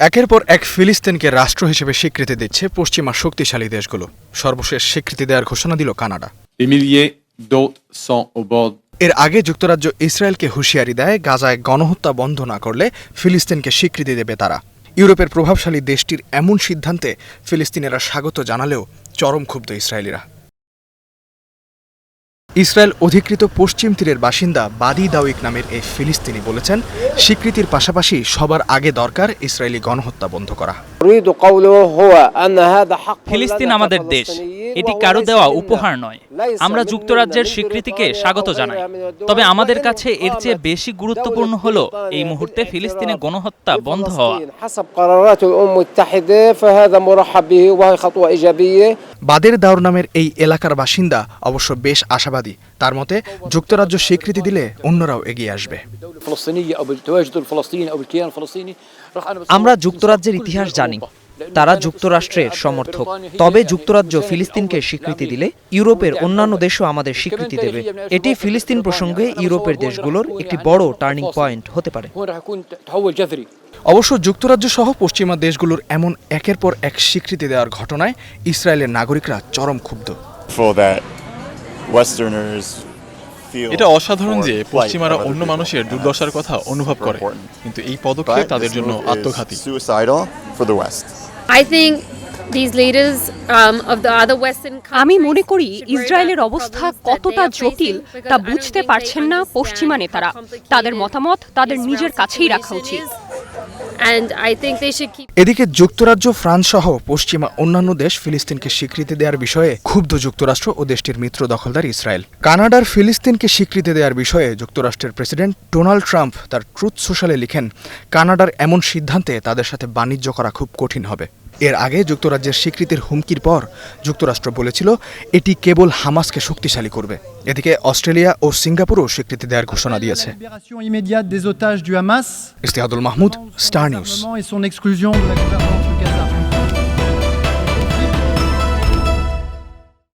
একের পর এক ফিলিস্তিনকে রাষ্ট্র হিসেবে স্বীকৃতি দিচ্ছে পশ্চিমা শক্তিশালী দেশগুলো। সর্বশেষ স্বীকৃতি দেওয়ার ঘোষণা দিল কানাডা। এর আগে যুক্তরাজ্য ইসরায়েলকে হুঁশিয়ারি দেয় গাজায় গণহত্যা বন্ধ না করলে ফিলিস্তিনকে স্বীকৃতি দেবে তারা। ইউরোপের প্রভাবশালী দেশটির এমন সিদ্ধান্তে ফিলিস্তিনিরা স্বাগত জানালেও চরম ক্ষুব্ধ ইসরায়েলিরা। ইসরায়েল অধিকৃত পশ্চিম তীরের বাসিন্দা বাদি দাউইক নামের এই ফিলিস্তিনি বলেছেন, স্বীকৃতির পাশাপাশি সবার আগে দরকার ইসরায়েলি গণহত্যা বন্ধ করা। ফিলিস্তিন আমাদের দেশ। এটি কারও দেওয়া উপহার নয়। আমরা যুক্তরাজ্যের স্বীকৃতিকে স্বাগত জানাই। তবে আমাদের কাছে এর চেয়ে বেশি গুরুত্বপূর্ণ হল এই মুহূর্তে ফিলিস্তিনে গণহত্যা বন্ধ হওয়া। বাদের দাউর নামের এই এলাকার বাসিন্দা অবশ্য বেশ আশাবাদী। তার মতে যুক্তরাজ্য স্বীকৃতি দিলে অন্যরাও এগিয়ে আসবে। আমরা যুক্তরাজ্যের ইতিহাস জানি। কোম্পানি তারা যুক্তরাষ্ট্রের সমর্থক। তবে যুক্তরাজ্য ফিলিস্তিনকে স্বীকৃতি দিলে ইউরোপের অন্যান্য দেশও আমাদের স্বীকৃতি দেবে। এটি ফিলিস্তিন প্রসঙ্গে ইউরোপের দেশগুলোর একটি বড় টার্নিং পয়েন্ট হতে পারে। অবশ্য যুক্তরাজ্য সহ পশ্চিমা দেশগুলোর এমন একের পর এক স্বীকৃতি দেওয়ার ঘটনায় ইসরায়েলের নাগরিকরা চরম ক্ষুব্ধ। এটা অসাধারণ যে পশ্চিমারা অন্য মানুষের দুর্দশার কথা অনুভব করে কিন্তু এই পদক্ষেপ তাদের জন্য আত্মঘাতী। আমি মনে করি ইসরায়েলের অবস্থা কতটা জটিল তা বুঝতে পারছেন না পশ্চিমা নেতারা তাদের মতামত তাদের নিজের কাছেই রাখা উচিত। এদিকে যুক্তরাজ্য, ফ্রান্স সহ পশ্চিমা অন্যান্য দেশ ফিলিস্তিনকে স্বীকৃতি দেওয়ার বিষয়ে ক্ষুব্ধ যুক্তরাষ্ট্র ও দেশটির মিত্র দখলদার ইসরায়েল। কানাডার ফিলিস্তিনকে স্বীকৃতি দেওয়ার বিষয়ে যুক্তরাষ্ট্রের প্রেসিডেন্ট ডোনাল্ড ট্রাম্প তার ট্রুথ সোশ্যালে লিখেন, কানাডার এমন সিদ্ধান্তে তাদের সাথে বাণিজ্য করা খুব কঠিন হবে। এর আগে যুক্তরাজ্যের স্বীকৃতির হুমকির পর যুক্তরাষ্ট্র বলেছিল এটি কেবল হামাসকে শক্তিশালী করবে। এদিকে অস্ট্রেলিয়া ও সিঙ্গাপুরও স্বীকৃতি দেওয়ার ঘোষণা দিয়েছে। Istehadul Mahmud star news.